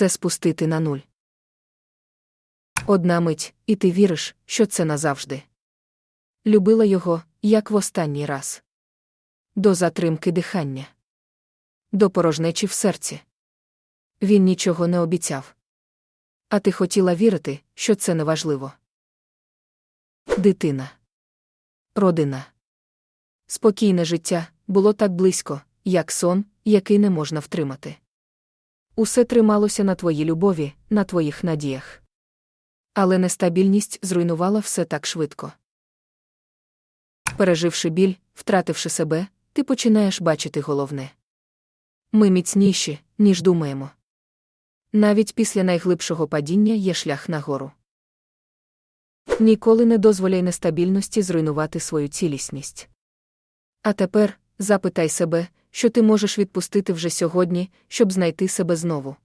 все спустити на нуль. Одна мить, і ти віриш, що це назавжди. Любила його, як в останній раз. До затримки дихання. До порожнечі в серці. Він нічого не обіцяв. А ти хотіла вірити, що це неважливо. Дитина. Родина. Спокійне життя було так близько, як сон, який не можна втримати. Усе трималося на твоїй любові, на твоїх надіях. Але нестабільність зруйнувала все так швидко. Переживши біль, втративши себе, ти починаєш бачити головне. Ми міцніші, ніж думаємо. Навіть після найглибшого падіння є шлях нагору. Ніколи не дозволяй нестабільності зруйнувати свою цілісність. А тепер запитай себе, що ти можеш відпустити вже сьогодні, щоб знайти себе знову.